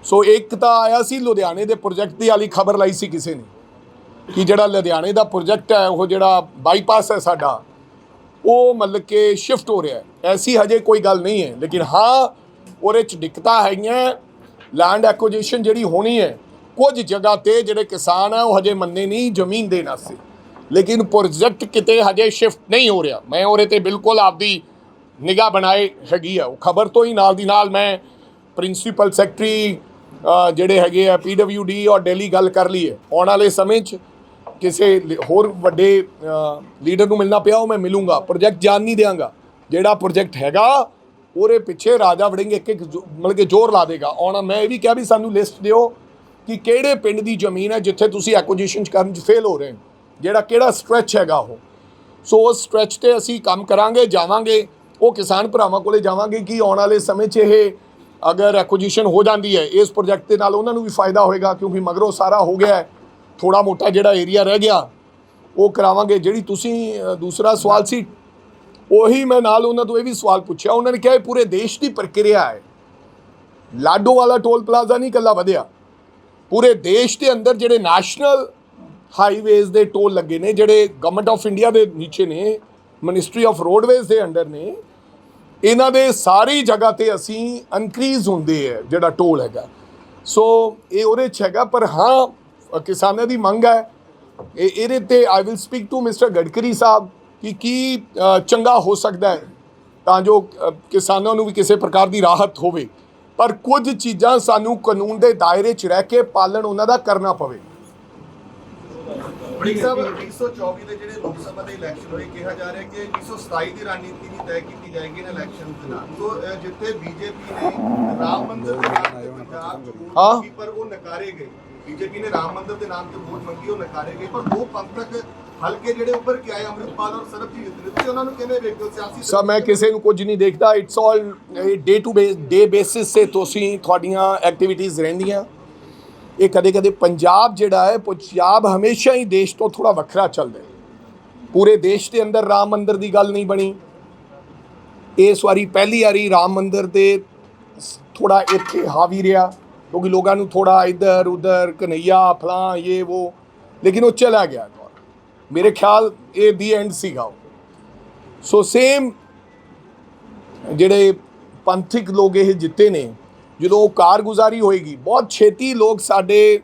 ਸੋ ਇੱਕ ਤਾਂ ਆਇਆ ਸੀ ਲੁਧਿਆਣੇ ਦੇ ਪ੍ਰੋਜੈਕਟ ਦੀ ਵਾਲੀ ਖਬਰ ਲਾਈ ਸੀ ਕਿਸੇ ਨੇ। ਕਿ ਜਿਹੜਾ ਲੁਧਿਆਣੇ ਦਾ ਪ੍ਰੋਜੈਕਟ ਹੈ, ਉਹ ਜਿਹੜਾ ਬਾਈਪਾਸ ਹੈ ਸਾਡਾ, ਉਹ ਮਤਲਬ ਕਿ ਸ਼ਿਫਟ ਹੋ ਰਿਹਾ ਹੈ। ਐਸੀ ਹਜੇ ਕੋਈ ਗੱਲ ਨਹੀਂ ਹੈ, ਲੇਕਿਨ ਹਾਂ, ਉਹਦੇ ਚ ਦਿੱਕਤਾਂ ਹੈਗੀਆਂ ਲੈਂਡ ਐਕੁਜੀਸ਼ਨ ਜਿਹੜੀ ਹੋਣੀ ਹੈ, ਕੁਝ ਜਗ੍ਹਾ ਤੇ ਜਿਹੜੇ ਕਿਸਾਨ ਆ ਉਹ ਹਜੇ ਮੰਨੇ ਨਹੀਂ ਜ਼ਮੀਨ ਦੇਣ ਵਾਸਤੇ। ਲੇਕਿਨ ਪ੍ਰੋਜੈਕਟ ਕਿਤੇ ਹਜੇ ਸ਼ਿਫਟ ਨਹੀਂ ਹੋ ਰਿਹਾ। ਮੈਂ ਉਹਦੇ ਤੇ ਬਿਲਕੁਲ ਆਪਦੀ ਨਿਗਾਹ ਬਣਾਏ ਹੈਗੀ ਆ। ਉਹ ਖਬਰ ਤੋਂ ਹੀ ਨਾਲ ਦੀ ਨਾਲ ਮੈਂ ਪ੍ਰਿੰਸੀਪਲ ਸੈਕਟਰੀ ਜਿਹੜੇ ਹੈਗੇ ਆ ਪੀਡਬਲਯੂਡੀ ਔਰ ਦਿੱਲੀ ਗੱਲ ਕਰ ਲਈ ਹੈ। ਆਉਣ ਵਾਲੇ ਸਮੇਂ 'ਚ ਕਿਸੇ ਲ- ਹੋਰ ਵੱਡੇ ਲੀਡਰ ਨੂੰ ਮਿਲਣਾ ਪਿਆ, ਉਹ ਮੈਂ ਮਿਲੂੰਗਾ। ਪ੍ਰੋਜੈਕਟ ਜਾਣ ਨਹੀਂ ਦਿਆਂਗਾ। ਜਿਹੜਾ ਪ੍ਰੋਜੈਕਟ ਹੈਗਾ, ਉਹਦੇ ਪਿੱਛੇ ਰਾਜਾ ਵੜਿੰਗ ਇੱਕ ਇੱਕ ਜੋ- ਮਤਲਬ ਕਿ ਜ਼ੋਰ ਲਾ ਦੇਗਾ। ਆਉਣਾ ਮੈਂ ਇਹ ਵੀ ਕਿਹਾ ਵੀ ਸਾਨੂੰ ਲਿਸਟ ਦਿਓ ਕਿ ਕਿਹੜੇ ਪਿੰਡ ਦੀ ਜ਼ਮੀਨ ਹੈ ਜਿੱਥੇ ਤੁਸੀਂ ਐਕੁਜੀਸ਼ਨ ਕਰਨ 'ਚ ਫੇਲ ਹੋ ਰਹੇ ਹੋ। ਜਿਹੜਾ ਕਿਹੜਾ ਸਟ੍ਰੈਚ ਹੈਗਾ ਉਹ। ਸੋ ਉਸ ਸਟ੍ਰੈਚ ਤੇ ਅਸੀਂ ਕੰਮ ਕਰਾਂਗੇ, ਜਾਵਾਂਗੇ। ਉਹ ਕਿਸਾਨ ਭਰਾਵਾਂ ਕੋਲੇ ਜਾਵਾਂਗੇ ਕਿ ਆਉਣ ਵਾਲੇ ਸਮੇਂ 'ਚ ਇਹ ਅਗਰ ਐਕੁਜੀਸ਼ਨ ਹੋ ਜਾਂਦੀ ਹੈ, ਇਸ ਪ੍ਰੋਜੈਕਟ ਦੇ ਨਾਲ ਉਹਨਾਂ ਨੂੰ ਵੀ ਫਾਇਦਾ ਹੋਏਗਾ ਕਿਉਂਕਿ ਮਗਰੋਂ ਸਾਰਾ ਹੋ ਗਿਆ ਹੈ। ਥੋੜਾ ਮੋਟਾ ਜਿਹੜਾ ਏਰੀਆ ਰਹਿ ਗਿਆ, ਉਹ ਕਰਾਵਾਂਗੇ। ਜਿਹੜੀ ਤੁਸੀਂ ਦੂਸਰਾ ਸਵਾਲ ਸੀ, ਉਹੀ ਮੈਂ ਨਾਲ ਉਹਨਾਂ ਤੋਂ ਇਹ ਵੀ ਸਵਾਲ ਪੁੱਛਿਆ। ਉਹਨਾਂ ਨੇ ਕਿਹਾ ਇਹ ਪੂਰੇ ਦੇਸ਼ ਦੀ ਪ੍ਰਕਿਰਿਆ ਹੈ। ਲਾਡੋ ਵਾਲਾ ਟੋਲ ਪਲਾਜ਼ਾ ਨਹੀਂ ਇਕੱਲਾ ਵਧਿਆ। ਪੂਰੇ ਦੇਸ਼ ਦੇ ਅੰਦਰ ਜਿਹੜੇ ਨੈਸ਼ਨਲ ਹਾਈਵੇਜ਼ ਦੇ ਟੋਲ ਲੱਗੇ ਨੇ, ਜਿਹੜੇ ਗਵਰਨਮੈਂਟ ਆਫ ਇੰਡੀਆ ਦੇ ਨੀਚੇ ਨੇ ਮਿਨਿਸਟਰੀ ਆਫ ਰੋਡਵੇਜ਼ ਦੇ ਅੰਡਰ ਨੇ, ਇਹਨਾਂ ਦੇ ਸਾਰੀ ਜਗ੍ਹਾ ਤੇ ਅਸੀਂ ਇਨਕਰੀਜ਼ ਹੁੰਦੇ ਹੈ ਜਿਹੜਾ ਟੋਲ ਹੈਗਾ। ਸੋ ਇਹ ਉਹਦੇ ਚ ਹੈਗਾ, ਪਰ ਹਾਂ ਕਿਸਾਨਾਂ ਦੀ ਮੰਗ ਹੈ। ਇਹ ਇਹਦੇ ਤੇ I will speak to mister Gadkari sahib ਕਿ ਕੀ ਚੰਗਾ ਹੋ ਸਕਦਾ ਹੈ ਤਾਂ ਜੋ ਕਿਸਾਨਾਂ ਨੂੰ ਵੀ ਕਿਸੇ ਪ੍ਰਕਾਰ ਦੀ ਰਾਹਤ ਹੋਵੇ। ਪਰ ਕੁਝ ਚੀਜ਼ਾਂ ਸਾਨੂੰ ਕਾਨੂੰਨ ਦੇ ਦਾਇਰੇ 'ਚ ਰਹਿ ਕੇ ਪਾਲਣ ਉਹਨਾਂ ਦਾ ਕਰਨਾ ਪਵੇ। ਬੜੀ ਸਾਹਿਬ 1924 ਦੇ ਜਿਹੜੇ ਲੋਕ ਸਭਾ ਦੇ ਇਲੈਕਸ਼ਨ ਹੋਏ ਕਿਹਾ ਜਾ ਰਿਹਾ ਕਿ 1927 ਦੀ ਰਣਨੀਤੀ ਵੀ ਤੈਅ ਕੀਤੀ ਜਾਏਗੀ ਇਹਨਾਂ ਇਲੈਕਸ਼ਨ ਦੇ ਨਾਲ। ਸੋ ਜਿੱਥੇ ਬੀਜੇਪੀ ਨੇ ਰਾਮ ਮੰਦਿਰ ਪੰਜਾਬ ਚ ਪਰ ਉਹ ਨਕਾਰੇ ਗਏ। ਬੀਜੇਪੀ ਨੇ ਰਾਮ ਮੰਦਿਰ ਦੇ ਨਾਮ ਤੇ ਵੋਟ ਮੰਗੀ, ਉਹ ਨਕਾਰੇ ਗਏ। ਪਰ ਦੋ ਪੰਥਕ ਹਲਕੇ ਜਿਹੜੇ ਉੱਪਰ ਕੇ ਆਏ, ਅੰਮ੍ਰਿਤਪਾਲ ਔਰ ਸਰਬਜੀਤ ਨੇ ਤੁਸੀਂ ਉਹਨਾਂ ਨੂੰ ਕਿਵੇਂ ਵੇਖਦੇ ਹੋ? ਸਿਆਸੀ ਸਰ, ਮੈਂ ਕਿਸੇ ਨੂੰ ਕੁਝ ਨਹੀਂ ਦੇਖਦਾ। It's all day to day basis ਤੇ ਤੁਸੀਂ ਤੁਹਾਡੀਆਂ ਐਕਟੀਵਿਟੀਜ਼ ਰਹਿੰਦੀਆਂ। ਇਹ ਕਦੇ ਕਦੇ ਪੰਜਾਬ ਜਿਹੜਾ ਹੈ, ਪੰਜਾਬ ਹਮੇਸ਼ਾ ਹੀ ਦੇਸ਼ ਤੋਂ ਥੋੜਾ ਵੱਖਰਾ ਚੱਲਦਾ ਪੂਰੇ ਦੇਸ਼ ਦੇ ਅੰਦਰ ਰਾਮ ਮੰਦਿਰ ਦੀ ਗੱਲ ਨਹੀਂ ਬਣੀ। ਇਸ ਵਾਰੀ ਪਹਿਲੀ ਵਾਰੀ ਰਾਮ ਮੰਦਿਰ ਤੇ ਥੋੜਾ ਇੱਥੇ ਹਾਵੀ ਰਿਹਾ। ਕਿਉਂਕਿ ਲੋਕਾਂ ਨੂੰ ਥੋੜਾ ਇੱਧਰ, ਉੱਧਰ ਕਨਈਆ ਫਲਾਂ, ਇਹ ਉਹ ਲੇਕਿਨ ਉਹ ਚਲਾ ਗਿਆ ਦੌਰ। ਮੇਰੇ ਖਿਆਲ ਇਹ ਦੀ ਐਂਡ ਸੀਗਾ ਉਹ। ਸੋ ਸੇਮ ਜਿਹੜੇ ਪੰਥਿਕ ਲੋਕ ਇਹ ਜਿੱਤੇ ਨੇ, ਜਦੋਂ ਉਹ ਕਾਰਗੁਜ਼ਾਰੀ ਹੋਏਗੀ, ਬਹੁਤ ਛੇਤੀ ਲੋਕ ਸਾਡੇ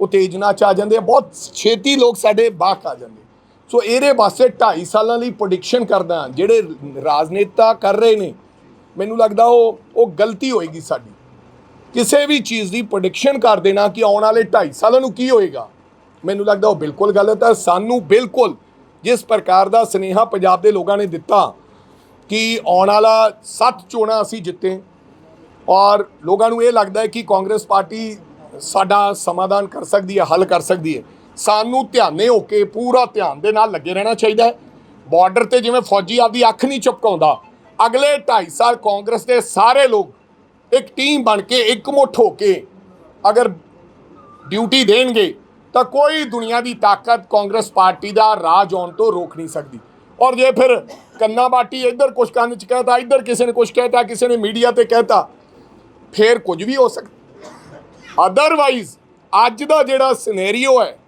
ਉਤੇਜਨਾ ਚ ਆ ਜਾਂਦੇ ਆ, ਬਹੁਤ ਛੇਤੀ ਲੋਕ ਸਾਡੇ ਬਾਕ ਆ ਜਾਂਦੇ ਸੋ ਇਹਦੇ ਵਾਸਤੇ 2.5 ਸਾਲਾਂ ਲਈ ਪ੍ਰੈਡਿਕਸ਼ਨ ਕਰਦਾ, ਜਿਹੜੇ ਰਾਜਨੇਤਾ ਕਰ ਰਹੇ ਨੇ, ਮੈਨੂੰ ਲੱਗਦਾ ਉਹ ਉਹ ਗਲਤੀ ਹੋਏਗੀ ਸਾਡੀ। ਕਿਸੇ ਵੀ ਚੀਜ਼ ਦੀ ਪ੍ਰੈਡਿਕਸ਼ਨ ਕਰ ਦੇਣਾ ਕਿ ਆਉਣ ਵਾਲੇ 2.5 ਸਾਲਾਂ ਨੂੰ ਕੀ ਹੋਏਗਾ। ਮੈਨੂੰ ਲੱਗਦਾ ਉਹ ਬਿਲਕੁਲ ਗਲਤ ਹੈ। ਸਾਨੂੰ ਬਿਲਕੁਲ ਜਿਸ ਪ੍ਰਕਾਰ ਦਾ ਸਨੇਹਾ ਪੰਜਾਬ ਦੇ ਲੋਕਾਂ ਨੇ ਦਿੱਤਾ ਕਿ ਆਉਣ ਵਾਲਾ ਸੱਤ ਚੋਣਾਂ ਅਸੀਂ ਜਿੱਤੇ ਔਰ ਲੋਕਾਂ ਨੂੰ ਇਹ ਲੱਗਦਾ ਹੈ ਕਿ ਕਾਂਗਰਸ ਪਾਰਟੀ ਸਾਡਾ ਸਮਾਧਾਨ ਕਰ ਸਕਦੀ ਹੈ, ਹੱਲ ਕਰ ਸਕਦੀ ਹੈ। ਸਾਨੂੰ ਧਿਆਨੇ ਹੋ ਕੇ ਪੂਰਾ ਧਿਆਨ ਦੇ ਨਾਲ ਲੱਗੇ ਰਹਿਣਾ ਚਾਹੀਦਾ ਹੈ। ਬਾਰਡਰ ਤੇ ਜਿਵੇਂ ਫੌਜੀ ਆਪਦੀ ਅੱਖ ਨਹੀਂ ਚੁਪਕਾਉਂਦਾ, ਅਗਲੇ 2.5 ਸਾਲ ਕਾਂਗਰਸ ਦੇ ਸਾਰੇ ਲੋਕ ਇੱਕ ਟੀਮ ਬਣ ਕੇ ਇੱਕਮੁੱਠ ਹੋ ਕੇ ਅਗਰ ਡਿਊਟੀ ਦੇਣਗੇ, ਤਾਂ ਕੋਈ ਦੁਨੀਆ ਦੀ ਤਾਕਤ ਕਾਂਗਰਸ ਪਾਰਟੀ ਦਾ ਰਾਜ ਆਉਣ ਤੋਂ ਰੋਕ ਨਹੀਂ ਸਕਦੀ। ਔਰ ਜੇ ਫਿਰ ਕੰਨਾ ਬਾਟੀ ਇੱਧਰ ਕੁਝ ਕੰਨ ਚ ਕਹਤਾ, ਇੱਧਰ ਕਿਸੇ ਨੇ ਕੁਝ ਕਹਿਤਾ, ਕਿਸੇ ਨੇ ਮੀਡੀਆ ਤੇ ਕਹਿਤਾ, ਫਿਰ ਕੁਝ ਵੀ ਹੋ ਸਕਦਾ। ਅਦਰਵਾਈਜ਼ ਅੱਜ ਦਾ ਜਿਹੜਾ ਸਿਨੈਰੀਓ ਹੈ,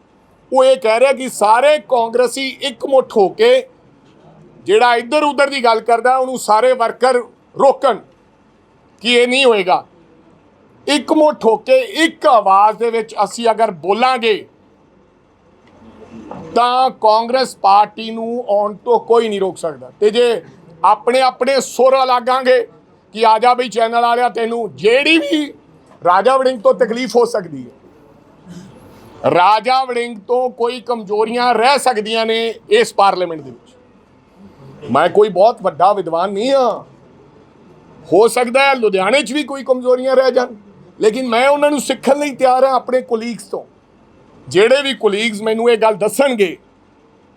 ਉਹ ਇਹ ਕਹਿ ਰਿਹਾ ਕਿ ਸਾਰੇ ਕਾਂਗਰਸੀ ਇੱਕਮੁੱਠ ਹੋ ਕੇ ਜਿਹੜਾ ਇੱਧਰ ਉੱਧਰ ਦੀ ਗੱਲ ਕਰਦਾ, ਉਹਨੂੰ ਸਾਰੇ ਵਰਕਰ ਰੋਕਣ। ਕਿ ਇਹ ਨਹੀਂ ਹੋਏਗਾ। ਇੱਕ ਮੁੱਠ ਹੋ ਕੇ ਇੱਕ ਆਵਾਜ਼ ਦੇ ਵਿੱਚ ਅਸੀਂ ਅਗਰ ਬੋਲਾਂਗੇ, ਤਾਂ ਕਾਂਗਰਸ ਪਾਰਟੀ ਨੂੰ ਆਉਣ ਤੋਂ ਕੋਈ ਨਹੀਂ ਰੋਕ ਸਕਦਾ। ਤੇ ਜੇ ਆਪਣੇ ਆਪਣੇ ਸੁਰ ਲਾਗਾਂਗੇ ਕਿ ਆ ਜਾ ਬਈ ਚੈਨਲ ਵਾਲਿਆ ਤੈਨੂੰ, ਜਿਹੜੀ ਵੀ ਰਾਜਾ ਵੜਿੰਗ ਤੋਂ ਤਕਲੀਫ ਹੋ ਸਕਦੀ ਹੈ। ਰਾਜਾ ਵੜਿੰਗ ਤੋਂ ਕੋਈ ਕਮਜ਼ੋਰੀਆਂ ਰਹਿ ਸਕਦੀਆਂ ਨੇ ਇਸ ਪਾਰਲੀਮੈਂਟ ਦੇ ਵਿੱਚ। ਮੈਂ ਕੋਈ ਬਹੁਤ ਵੱਡਾ ਵਿਦਵਾਨ ਨਹੀਂ ਹਾਂ। ਹੋ ਸਕਦਾ ਹੈ ਲੁਧਿਆਣੇ 'ਚ ਵੀ ਕੋਈ ਕਮਜ਼ੋਰੀਆਂ ਰਹਿ ਜਾਣ। ਲੇਕਿਨ ਮੈਂ ਉਹਨਾਂ ਨੂੰ ਸਿੱਖਣ ਲਈ ਤਿਆਰ ਹਾਂ ਆਪਣੇ ਕੋਲੀਗਸ ਤੋਂ। ਜਿਹੜੇ ਵੀ ਕੋਲੀਗਸ ਮੈਨੂੰ ਇਹ ਗੱਲ ਦੱਸਣਗੇ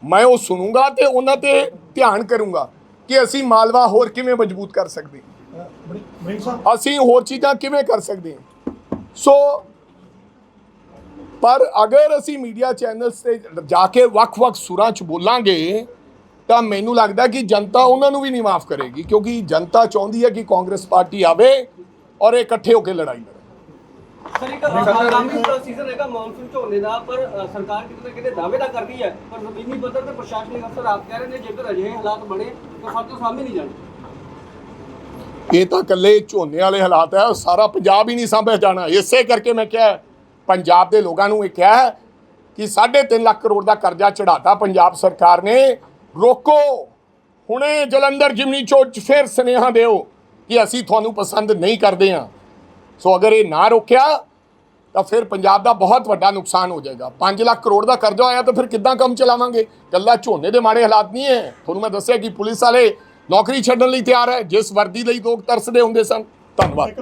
ਮੈਂ ਉਹ ਸੁਣੂੰਗਾ ਤੇ ਉਹਨਾਂ ਤੇ ਧਿਆਨ ਕਰੂੰਗਾ ਕਿ ਅਸੀਂ ਮਾਲਵਾ ਹੋਰ ਕਿਵੇਂ ਮਜ਼ਬੂਤ ਕਰ ਸਕਦੇ ਅਸੀਂ ਹੋਰ ਚੀਜ਼ਾਂ ਕਿਵੇਂ ਕਰ ਸਕਦੇ ਹਾਂ। ਸੋ ਪਰ ਅਗਰ ਅਸੀਂ ਮੀਡੀਆ ਚੈਨਲਸ ਤੇ ਜਾ ਕੇ ਵੱਖ-ਵੱਖ ਸੁਰਾਂ 'ਚ ਬੋਲਾਂਗੇ ਤਾਂ ਮੈਨੂੰ ਲੱਗਦਾ ਕਿ ਜਨਤਾ ਉਹਨਾਂ ਨੂੰ ਵੀ ਨਹੀਂ ਮਾਫ ਕਰੇਗੀ ਕਿਉਂਕਿ ਜਨਤਾ ਚਾਹੁੰਦੀ ਹੈ ਕਿ ਕਾਂਗਰਸ ਪਾਰਟੀ ਆਵੇ ਔਰ ਇਹ ਇਕੱਠੇ ਹੋ ਕੇ ਲੜਾਈ ਲੜੇ। ਸਰ ਇੱਕ ਆਗਾਮੀ ਸੀਜ਼ਨ ਹੈਗਾ ਮੌਨਸੂਨ ਝੋਨੇ ਦਾ ਪਰ ਅ, ਸਰਕਾਰ ਕਿਤੇ ਨਾ ਕਿਤੇ ਦਾਅਵੇ ਤਾਂ ਕਰਦੀ ਹੈ ਪਰ ਜ਼ਮੀਨੀ ਪੱਧਰ ਤੇ ਪ੍ਰਸ਼ਾਸਨਿਕ ਅਫਸਰ ਆਪ ਕਹਿ ਰਹੇ ਨੇ ਜੇਕਰ ਅਜਿਹੇ ਹਾਲਾਤ ਬਣੇ ਤਾਂ ਸਾਡੇ ਤੋਂ ਸਾਹਮਣੇ ਨਹੀਂ ਜਾਣੇ। ਇਹ ਤਾਂ ਇਕੱਲੇ ਝੋਨੇ ਵਾਲੇ ਹਾਲਾਤ ਹੈ ਸਾਰਾ ਪੰਜਾਬ ਹੀ ਨਹੀਂ ਸਾਂਭਿਆ ਜਾਣਾ। ਇਸੇ ਕਰਕੇ ਮੈਂ ਕਿਹਾ ਪੰਜਾਬ ਦੇ ਲੋਕਾਂ ਨੂੰ ਇਹ ਕਿਹਾ ਕਿ 3.5 ਲੱਖ ਕਰੋੜ ਦਾ ਕਰਜ਼ਾ ਚੜਾਤਾ ਪੰਜਾਬ ਸਰਕਾਰ ਨੇ ਰੋਕੋ। ਹੁਣੇ ਜਲੰਧਰ ਜਿਮਨੀ ਚੋਚ ਫਿਰ ਸੁਨੇਹਾ ਦਿਓ ਕਿ ਅਸੀਂ ਤੁਹਾਨੂੰ ਪਸੰਦ ਨਹੀਂ ਕਰਦੇ ਹਾਂ। ਸੋ ਅਗਰ ਇਹ ਨਾ ਰੋਕਿਆ, ਤਾਂ ਫਿਰ ਪੰਜਾਬ ਦਾ ਬਹੁਤ ਵੱਡਾ ਨੁਕਸਾਨ ਹੋ ਜਾਏਗਾ। 5 ਲੱਖ ਕਰੋੜ ਦਾ ਕਰਜ਼ਾ ਆਇਆ ਤਾਂ ਫਿਰ ਕਿੱਦਾਂ ਕੰਮ ਚਲਾਵਾਂਗੇ? ਕੱਲਾ ਝੋਨੇ ਦੇ ਮਾੜੇ ਹਾਲਾਤ ਨਹੀਂ ਹੈ। ਤੁਹਾਨੂੰ ਮੈਂ ਦੱਸਿਆ ਕਿ ਪੁਲਿਸ ਵਾਲੇ ਨੌਕਰੀ ਛੱਡਣ ਲਈ ਤਿਆਰ ਹੈ। ਜਿਸ ਵਰਦੀ ਲਈ ਲੋਕ ਤਰਸਦੇ ਹੁੰਦੇ ਸਨ। ਧੰਨਵਾਦ।